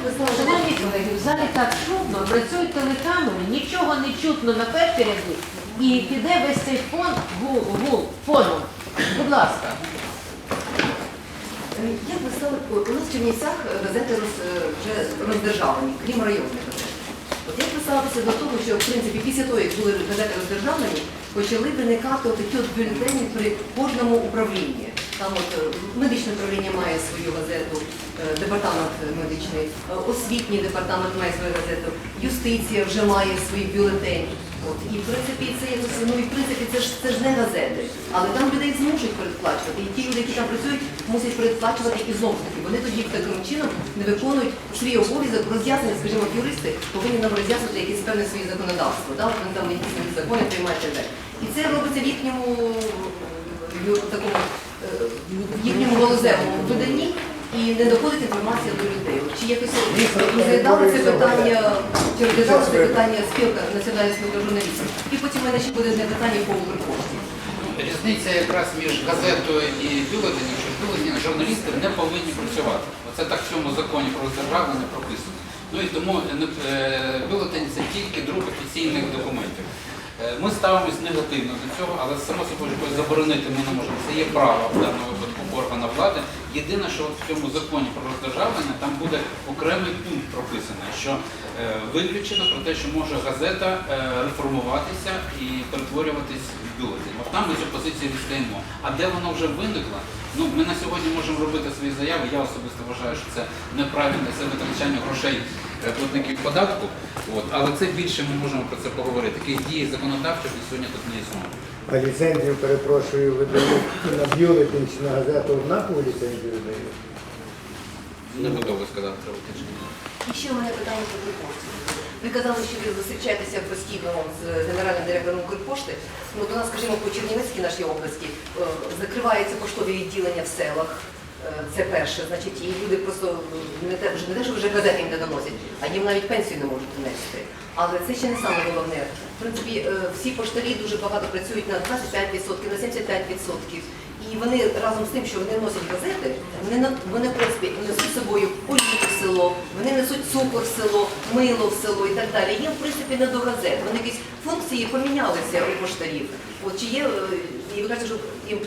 Шановні колеги, в залі так шумно, працюють телекамери, нічого не чутно на першій ряді, і піде весь цей фон гул, гул фоном. Будь ласка. Е, Як ви у нас в Чернівцях газети роз, е, вже роздержавлені, крім районних газет. От ви ставитеся до того, що в принципі після того, як були газети роздержавлені, почали виникати такі от бюлетені при кожному управлінні. Там от е, медичне управління має свою газету, е, департамент медичний, е, освітній департамент має свою газету, юстиція вже має свій бюлетень. От, і в принципі це ну в принципі це ж це ж не газети. Але там людей змушують передплачувати. І ті люди, які там працюють, мусять передплачувати і знову ж таки. Вони тоді таким чином не виконують свій обов'язок роз'яснення, скажімо, юристи повинні нам роз'яснити якесь певне своє законодавство. Да? Вони там якісь закони приймають і це робиться в їхньому такому в їхньому галузевому виданні. І не доходить інформація до людей. Чи якось розглядали це питання, чи розглядали це питання спілка національної спілка журналістів? І потім у мене ще буде одне питання по Укрпошті. Різниця якраз між газетою і бюлетенем, що бюлетені журналісти не повинні працювати. Оце так в цьому законі про державне прописано. Ну і тому е, е, бюлетень це тільки друг офіційних документів. Е, Ми ставимось негативно до цього, але само собою заборонити ми не можемо. Це є право в даному випадку органа влади. Єдине, що от в цьому законі про роздержавлення там буде окремий пункт прописаний, що е, виключено про те, що може газета е, реформуватися і перетворюватись в бюлетень. От там ми цю позицію відстаємо. А де воно вже виникло? Ну, ми на сьогодні можемо робити свої заяви. Я особисто вважаю, що це неправильно, це витрачання грошей е, платників податку. От, але це більше ми можемо про це поговорити. Таких дій законодавчих на сьогодні тут не існує. А ліцензію, перепрошую, видають на бюлетень чи на газету однакову ліцензію? Не готовий сказати про уточнення. І ще у мене питання по Укрпошті. Ви казали, що ви зустрічаєтеся постійно з генеральним директором Укрпошти. Ну, до нас, скажімо, по Чернівецькій нашій області е, закриваються поштові відділення в селах. Е, Це перше, значить, і люди просто не те, вже не те, що вже газети їм не доносять, а їм навіть пенсію не можуть донести. Але це ще не саме головне. В принципі, е, всі поштарі дуже багато працюють на 25%, на 75%. І вони разом з тим, що вони носять газети, вони вони в принципі несуть собою олію в село, вони несуть цукор в село, мило в село і так далі. Їм в принципі не до газет. Вони якісь функції помінялися у поштарів. От чи є е, і ви кажете, що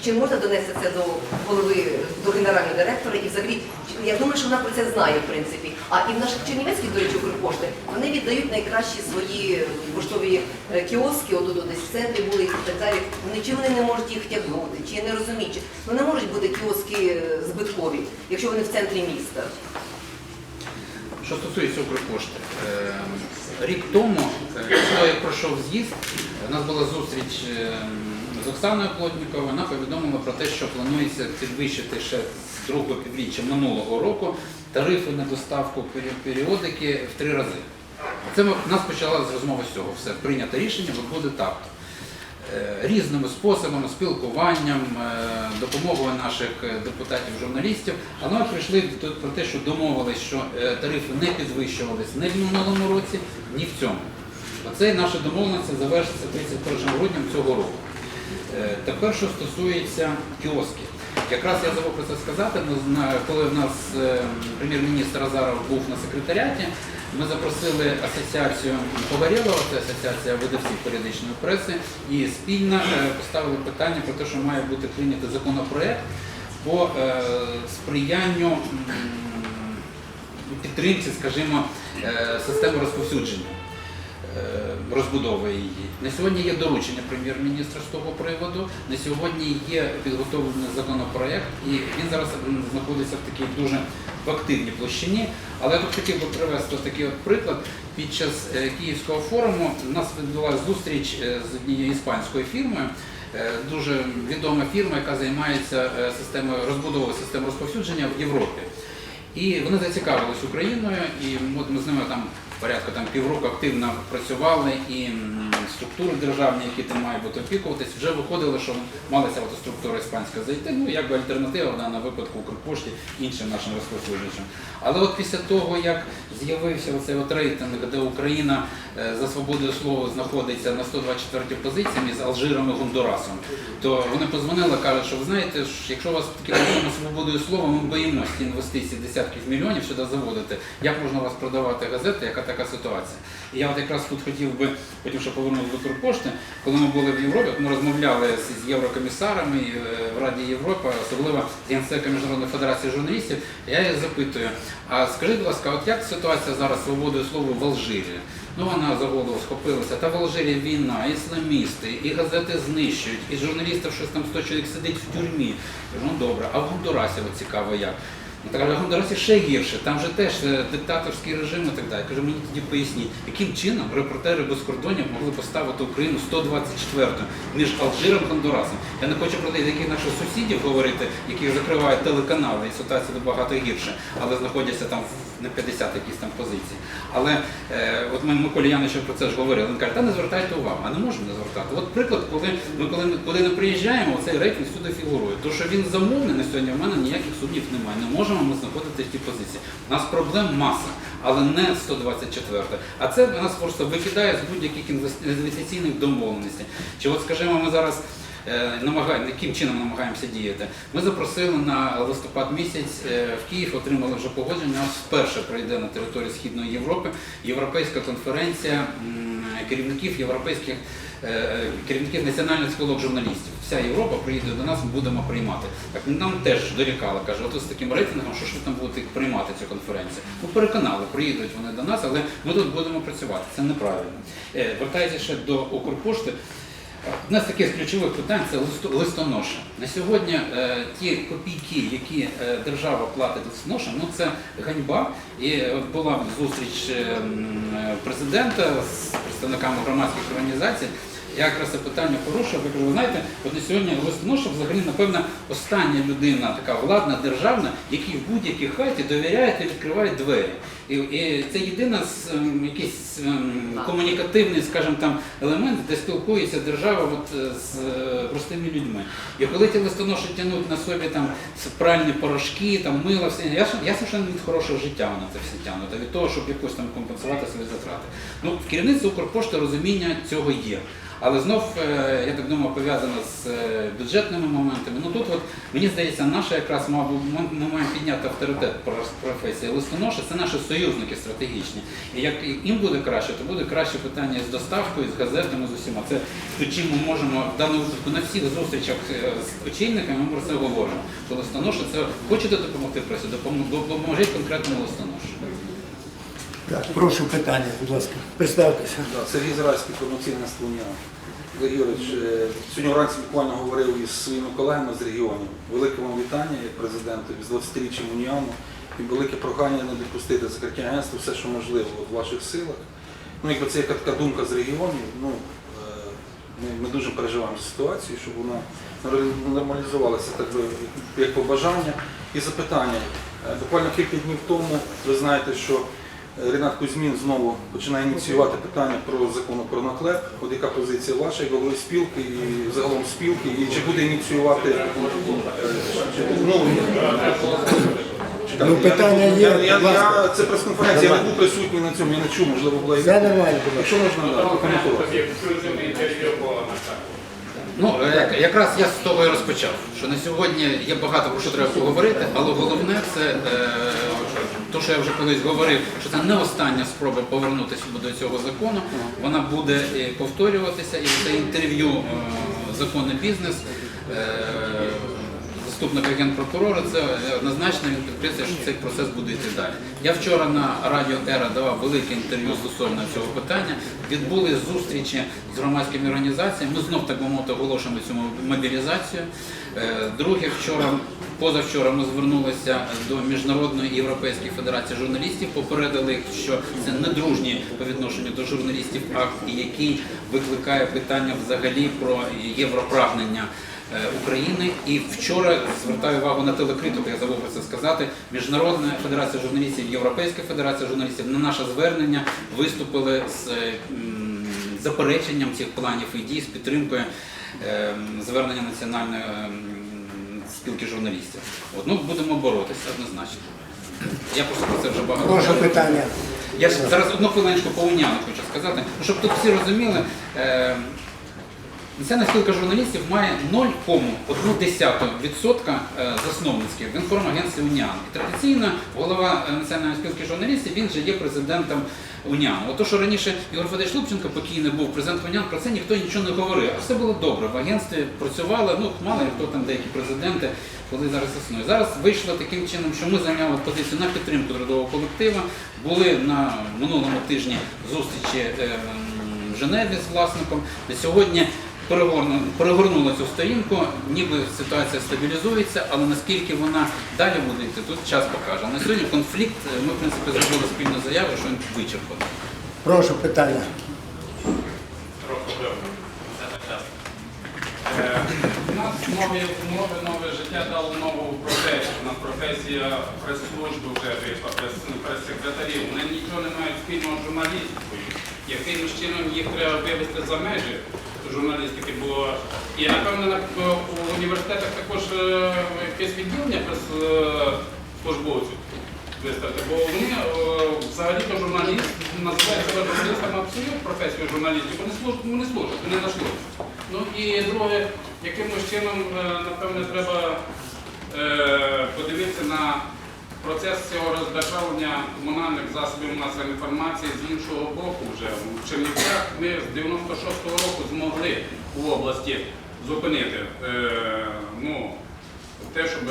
чи можна донести це до голови до генерального директора і взагалі я думаю, що вона про це знає в принципі. А і в наших чернівецьких, до речі, Укрпошти, вони віддають найкращі свої поштові е, кіоски, отут от десь в центрі були і так далі. Вони чи вони не можуть їх тягнути, чи не розумію, чи ну не можуть бути кіоски е, збиткові, якщо вони в центрі міста. Що стосується Укрпошти, е, рік тому, після пройшов з'їзд, у нас була зустріч з Оксаною Плотніковою, вона повідомила про те, що планується підвищити ще з другого півріччя минулого року тарифи на доставку періодики в три рази. Це у нас почала з розмови з цього. Все прийнято рішення, буде так. Е, Різними способами, спілкуванням, е, допомогою наших е, депутатів, журналістів, але ми прийшли до- про те, що домовились, що тарифи не підвищувались ні в минулому році, ні в цьому. Оце наша домовленість завершиться 31 грудня цього року. Е, Тепер, що стосується кіосків. Якраз я забув про це сказати, коли в нас е, прем'єр-міністр Азаров був на секретаріаті, ми запросили асоціацію Погорєлова, це асоціація видавців періодичної преси, і спільно е, поставили питання про те, що має бути прийнятий законопроект по сприянню підтримці, скажімо, системи розповсюдження е, її. На сьогодні є доручення прем'єр-міністра з того приводу. На сьогодні є підготовлений законопроект, і він зараз знаходиться в такій дуже в активній площині. Але я тут хотів би привести такий от приклад. Під час е, Київського форуму у нас відбулася зустріч е, з однією іспанською фірмою. Е, Дуже відома фірма, яка займається системою розбудовою систем розповсюдження в Європі. І вони зацікавились Україною, і от ми з ними там порядку там півроку активно працювали і структури державні, які там мають бути опікуватись, вже виходило, що малася от структура іспанська зайти, ну якби альтернатива в даному випадку Укрпошті іншим нашим розповсюджувачам. Але от після того, як з'явився оцей рейтинг, де Україна е, за свободою слова знаходиться на 124-й позиції між Алжиром і Гондурасом, то вони позвонили, кажуть, що ви знаєте, якщо у вас такі проблеми з свободою слова, ми боїмося ці інвестиції десятків мільйонів сюди заводити. Як можна у вас продавати газети, яка така ситуація? І я от якраз тут хотів би, потім що повернути до Турпошти, коли ми були в Європі, ми розмовляли з єврокомісарами е, в Раді Європи, особливо з Генсеком Міжнародної федерації журналістів, я її запитую, а скажіть, будь ласка, от як ситуація зараз свободою слова в Алжирі? Ну вона за голову схопилася. Та в Алжирі війна, ісламісти, і газети знищують, і журналістів щось там 100 чоловік сидить в тюрмі. Ну добре, а в Гондурасі от цікаво як. Ну, кажу, а ще гірше, там же теж е, диктаторський режим і так далі. Кажу, мені тоді поясніть, яким чином репортери без кордонів могли поставити Україну 124 між Алжиром і Гондурасом. Я не хочу про деяких наших сусідів говорити, які закривають телеканали, і ситуація набагато гірше, але знаходяться там в- на 50 якісь там позиції. Але е, от ми Миколі Яновичу про це ж говорили. Він каже, та не звертайте увагу, а не можемо не звертати. От приклад, коли ми коли, коли не приїжджаємо, цей рейтинг сюди фігурує. То, що він замовний на сьогодні, в мене ніяких сумнів немає. Не можемо ми знаходитися в тій позиції. У нас проблем маса, але не 124. А це нас просто викидає з будь-яких інвестиційних домовленостей. Чи от, скажімо, ми зараз намагаємо, яким чином намагаємося діяти. Ми запросили на листопад місяць е, в Київ, отримали вже погодження. Нас вперше пройде на території Східної Європи європейська конференція керівників європейських е, керівників національних спілок журналістів. Вся Європа приїде до нас, ми будемо приймати. Так нам теж дорікали, каже, от з таким рейтингом, що ж ви там будете приймати цю конференцію? Ну переконали, приїдуть вони до нас, але ми тут будемо працювати. Це неправильно. Е, Вертаючись ще до Укрпошти. Одне з таких ключових питань це листоноша. На сьогодні е, ті копійки, які е, держава платить листоношам, ну це ганьба. І от була зустріч е, е, президента з представниками громадських організацій. Я якраз це питання порушив. Я кажу, ви знаєте, от на сьогодні листоноша взагалі, напевно, остання людина, така владна, державна, якій в будь-якій хаті довіряють і відкривають двері. І, і це єдина з ем, якийсь ем, комунікативний, скажімо там, елемент, де спілкується держава от, е, з е, простими людьми. І коли ті листоноші тягнуть на собі там пральні порошки, там мило, все, я, я совершенно від хорошого життя вона це все тягнуть, а від того, щоб якось там компенсувати свої затрати. Ну, в керівництві Укрпошти розуміння цього є. Але знов, е, я так думаю, пов'язано з е, бюджетними моментами. Ну тут, от, мені здається, наша якраз ми, маємо підняти авторитет про- професії листоноші, це наші союзники стратегічні. І як їм буде краще, то буде краще питання з доставкою, з газетами, з усіма. Це то, чим ми можемо в даному випадку на всіх зустрічах е, з очільниками ми про це говоримо. Що листоноша це хочете допомогти пресі, допомо- допоможіть конкретному листоношу. Так, прошу питання, будь ласка. Представтеся. Да, Сергій Зарайський, повноцінна слоня. Олег Юрійович, е, сьогодні вранці буквально говорив із своїми колегами з регіонів. Велике вам вітання як президенту з 20-річчям Уніану і велике прохання не допустити закриття агентства, все, що можливо в ваших силах. Ну, якби це яка така думка з регіонів. Ну, е, ми, ми дуже переживаємо ситуацію, щоб вона нор- нормалізувалася так би, як побажання. І запитання. Е, Буквально кілька днів тому ви знаєте, що Ренат Кузьмін знову починає ініціювати питання про закон про наклеп. От яка позиція ваша, як голови спілки і загалом спілки, і чи буде ініціювати е, ну, Ну, питання я, є, Я, я, я, це прес-конференція, я не був присутній на цьому, я не чув, можливо, була і Все нормально, будь ласка. Якщо можна, да, прокоментувати. Ну, якраз я з того і розпочав, що на сьогодні є багато про що треба поговорити, але головне це е, що я вже колись говорив, що це не остання спроба повернутися до цього закону. Вона буде е, повторюватися, і це інтерв'ю е, законний бізнес. Заступника генпрокурора, це однозначно він підкреслює, що цей процес буде йти далі. Я вчора на радіо Ера давав велике інтерв'ю стосовно цього питання. Відбули зустрічі з громадськими організаціями. Ми знов так би мовити оголошуємо цю мобілізацію. Е, Друге, вчора, позавчора ми звернулися до Міжнародної Європейської федерації журналістів, попередили їх, що це недружній по відношенню до журналістів акт, який викликає питання взагалі про європрагнення е, України. І вчора звертаю увагу на телекритику, я забув про це сказати. Міжнародна федерація журналістів, Європейська федерація журналістів на наше звернення виступили з е, запереченням цих планів і дій з підтримкою е, звернення національної е, спілки журналістів. От, ну, будемо боротися однозначно. Я просто про це вже багато. Прошу питання. Я ж зараз одну хвилиночку по уняну хочу сказати, щоб тут всі розуміли. Е, Національна спілка журналістів має 0,1% е, засновницьких в інформагентстві Уніан. І традиційно голова е, Національної спілки журналістів він же є президентом Уніану. От то, що раніше Ігор Федорович Лубченко покійний був президентом Уніан, про це ніхто нічого не говорив. А все було добре. В агентстві працювали, ну мало хто там деякі президенти, коли зараз існує. Зараз вийшло таким чином, що ми зайняли позицію на підтримку трудового колектива. Були на минулому тижні зустрічі е, в Женеві з власником. Сьогодні перегорну- перегорнули цю сторінку, ніби ситуація стабілізується, але наскільки вона далі буде йти, тут час покаже. На сьогодні конфлікт, е, ми в принципі зробили спільну заяву, що він вичерпаний. Прошу питання. Е, У нас нові умови, нове життя дало нову професію. У нас професія прес-служби вже вийшла, прес- ну, прес-секретарів. Вони нічого не мають спільного з журналістикою. Якимось чином їх треба вивести за межі журналістики було. І напевно на- у університетах також е, якесь відділення прес-службовців виставити, бо вони е, взагалі-то журналіст називають себе журналістами абсолютно професію журналістів, вони служать, вони служать, вони на службі. Ну і друге, якимось чином, е, напевне, треба е, подивитися на процес цього роздержавлення комунальних засобів масової інформації з іншого боку вже. В Чернівцях ми з 96-го року змогли у області зупинити е, ну, те, щоб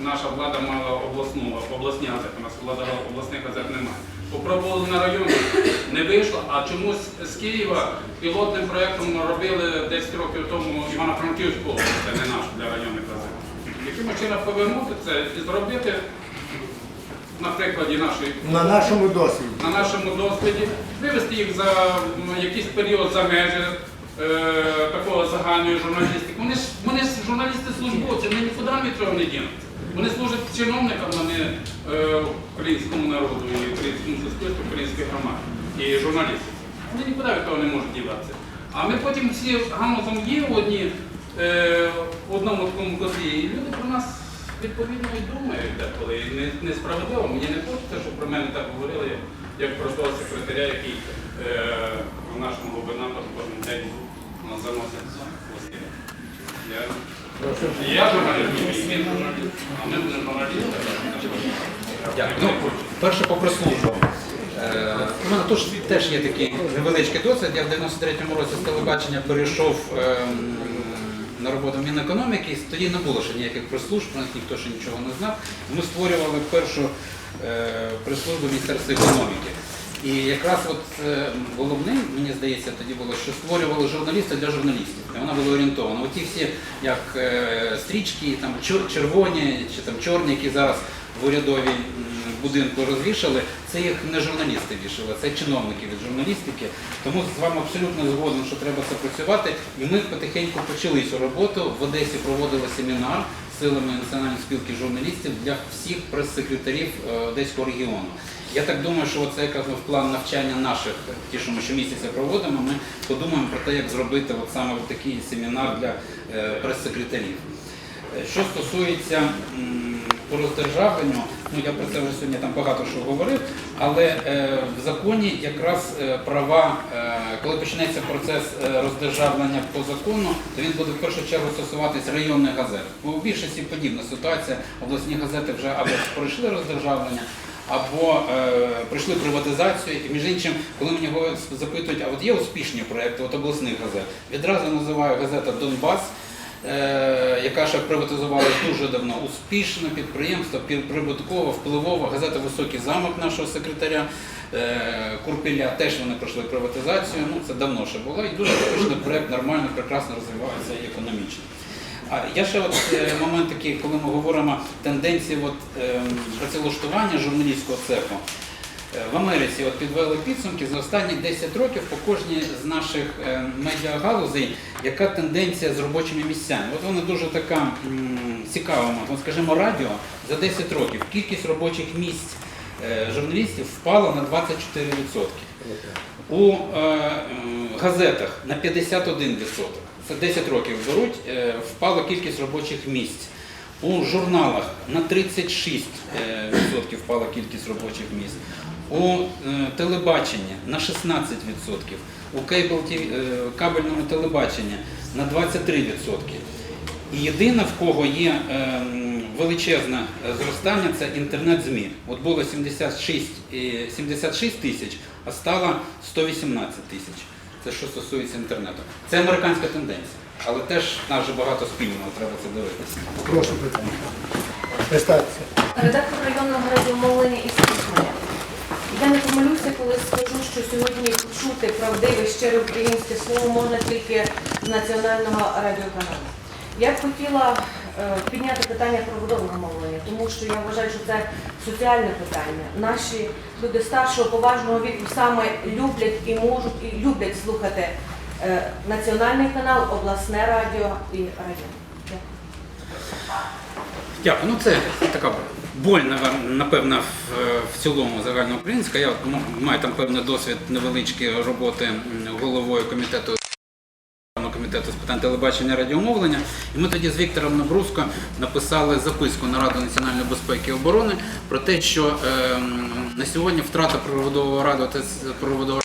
наша влада мала обласну, обласні газети. У нас влада обласних газет немає. Попробували на районі, не вийшло, а чомусь з Києва пілотним проєктом робили 10 років тому Івано-Франківську область, а не нашу для районних газет. Якимось чином повернути це і зробити на прикладі нашої На нашому досвіді. на нашому досвіді, вивести їх за якийсь період за межі е, такого загальної журналістики. Вони ж вони ж журналісти службовці, вони нікуди від цього не дінуться. Вони служать чиновникам, а не е, українському народу і українському суспільству, українській громаді і журналістів. Вони нікуди від того не можуть діватися. А ми потім всі гамузом є одні е, в одному такому котлі, і люди про нас відповідно і думають деколи. І не, несправедливо. Мені не хочеться, щоб про мене так говорили, як, про того секретаря, який е, нашому губернатору кожен день нас заносить листи. Я, журналіст, він журналіст, а ми не журналісти. Дякую. Ну, перше по прес-службам. Е, У мене теж, є такий невеличкий досвід. Я в 93-му році з телебачення перейшов ем, на роботу Мінекономіки, тоді не було ще ніяких прес-служб, ніхто ще нічого не знав. Ми створювали першу е, прес-службу Міністерства економіки. І якраз от е, головним, мені здається, тоді було, що створювали журналісти для журналістів. І вона була орієнтована. Оті всі, як е, стрічки, там червоні чи там чорні, які зараз в урядовій будинку розвішали, це їх не журналісти вішали, це чиновники від журналістики. Тому з вами абсолютно згоден, що треба це працювати. І ми потихеньку почали цю роботу. В Одесі проводили семінар силами Національної спілки журналістів для всіх прес-секретарів е, Одеського регіону. Я так думаю, що це якраз в план навчання наших, ті, що ми щомісяця проводимо, ми подумаємо про те, як зробити от саме такий семінар для е, прес-секретарів. Е, Що стосується по роздержавленню, ну я про це вже сьогодні там багато що говорив, але е, в законі якраз е, права, е, коли почнеться процес е, роздержавлення по закону, то він буде в першу чергу стосуватись районних газет. Бо у більшості подібна ситуація, обласні газети вже або пройшли роздержавлення, або е, пройшли приватизацію. І між іншим, коли мені запитують, а от є успішні проекти от обласних газет, відразу називаю газета Донбас. Е, Яка ще приватизувалася дуже давно, успішне підприємство, пі- прибутково, впливова газета Високий замок нашого секретаря е, Курпіля. Теж вони пройшли приватизацію. Ну це давно ще було. І дуже успішний проект, нормально, прекрасно розвивається і економічно. А я ще от е, момент такий, коли ми говоримо тенденції от, е, працевлаштування журналістського цеху. Е, В Америці от підвели підсумки за останні 10 років по кожній з наших е, медіагалузей, яка тенденція з робочими місцями. От вона дуже така цікава. Скажімо, радіо за 10 років кількість робочих місць е, журналістів впала на 24%. У газетах на 51%. Це 10 років беруть, впала кількість робочих місць. У журналах на 36% е, відсотків впала кількість робочих місць. У е, телебаченні на 16%. У е, кабельному телебаченні на 23%. І єдине, в кого є ем, величезне е, зростання, це інтернет-ЗМІ. От було 76, е, 76 тисяч, а стало 118 тисяч. Це що стосується інтернету. Це американська тенденція. Але теж нас же багато спільного, треба це дивитися. Прошу питання. Редактор районного радіомовлення із Кузьминя. Я не помилюся, коли скажу, що сьогодні почути правдиве, щире українське слово можна тільки з національного радіоканалу. Я б хотіла е, підняти питання про проводового мовлення, тому що я вважаю, що це соціальне питання. Наші люди старшого поважного віку саме люблять і можуть і люблять слухати е, національний канал, обласне радіо і радіо. Дякую. Дякую. Ну це така боль, навер- напевно, в, цілому загальноукраїнська. Я маю там певний досвід невеличкої роботи головою комітету. Комітету з питань телебачення і радіомовлення, і ми тоді з Віктором Набруско написали записку на Раду національної безпеки і оборони про те, що ем, на сьогодні втрата проводового раду та проводового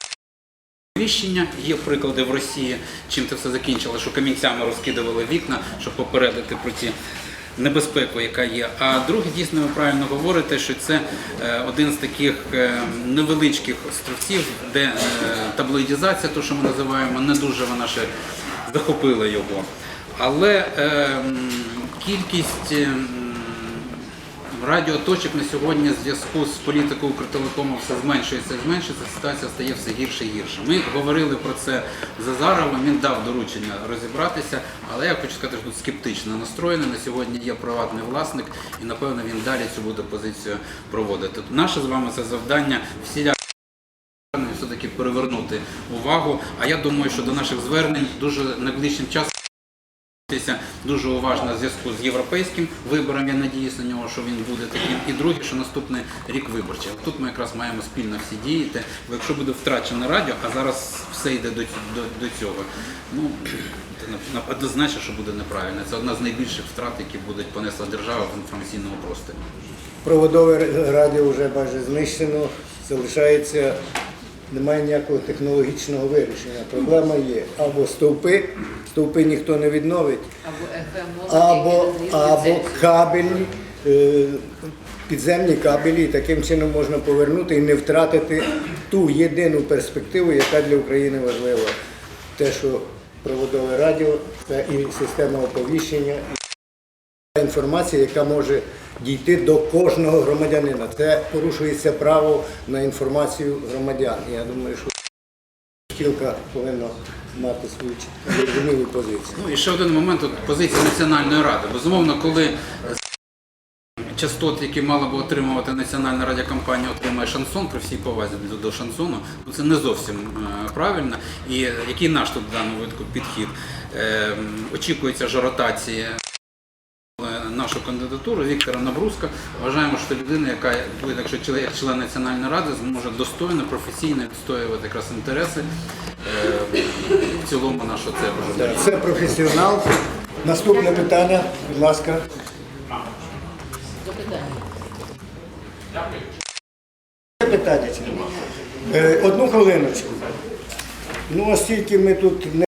Віщення є приклади в Росії, чим це все закінчило, що камінцями розкидували вікна, щоб попередити про ті небезпеку, яка є. А друге, дійсно, ви правильно говорите, що це е, один з таких е, невеличких островців, де е, таблоїдізація, то що ми називаємо, не дуже вона ще захопила його. Але е, кількість. Радіоточок на сьогодні в зв'язку з політикою Укртелекому все зменшується, і зменшується, ситуація стає все гірше і гірше. Ми говорили про це з Азаровим, він дав доручення розібратися, але я хочу сказати, що тут скептично настроєний. На сьогодні є приватний власник, і напевно він далі цю буде позицію проводити. Наше з вами це завдання всіляко все-таки перевернути увагу. А я думаю, що до наших звернень дуже найближчим часом. Дуже уважно в зв'язку з європейським вибором. Я надіюсь на нього, що він буде таким. І друге, що наступний рік виборчий. Тут ми якраз маємо спільно всі діяти. Бо якщо буде втрачене радіо, а зараз все йде до, до, до цього. Ну однозначно, що буде неправильно. Це одна з найбільших втрат, які будуть понесла держава в інформаційному просторі. Проводове радіо вже майже знищено, залишається, немає ніякого технологічного вирішення. Проблема є або стовпи, стовпи ніхто не відновить, Або або, кабелі, е, підземні кабелі, і таким чином можна повернути і не втратити ту єдину перспективу, яка для України важлива. Те, що проводове радіо це і система оповіщення, і інформація, яка може дійти до кожного громадянина. Це порушується право на інформацію громадян. Я думаю, що спілка повинна мати свою чітку позицію. Ну і ще один момент от позиція Національної ради. Безумовно, коли частот, які мала би отримувати національна радіокомпанія, отримає шансон при всій повазі до, шансону, ну це не зовсім е, правильно. І який наш тут в даному випадку підхід? Е, очікується ж ротація е, нашу кандидатуру Віктора Набруска. Вважаємо, що людина, яка якщо член, як член Національної ради, зможе достойно, професійно відстоювати якраз інтереси е, в цілому нашого цеху. Це професіонал. Наступне питання, будь ласка. Питання? Е, Одну хвилиночку. Ну, оскільки ми тут не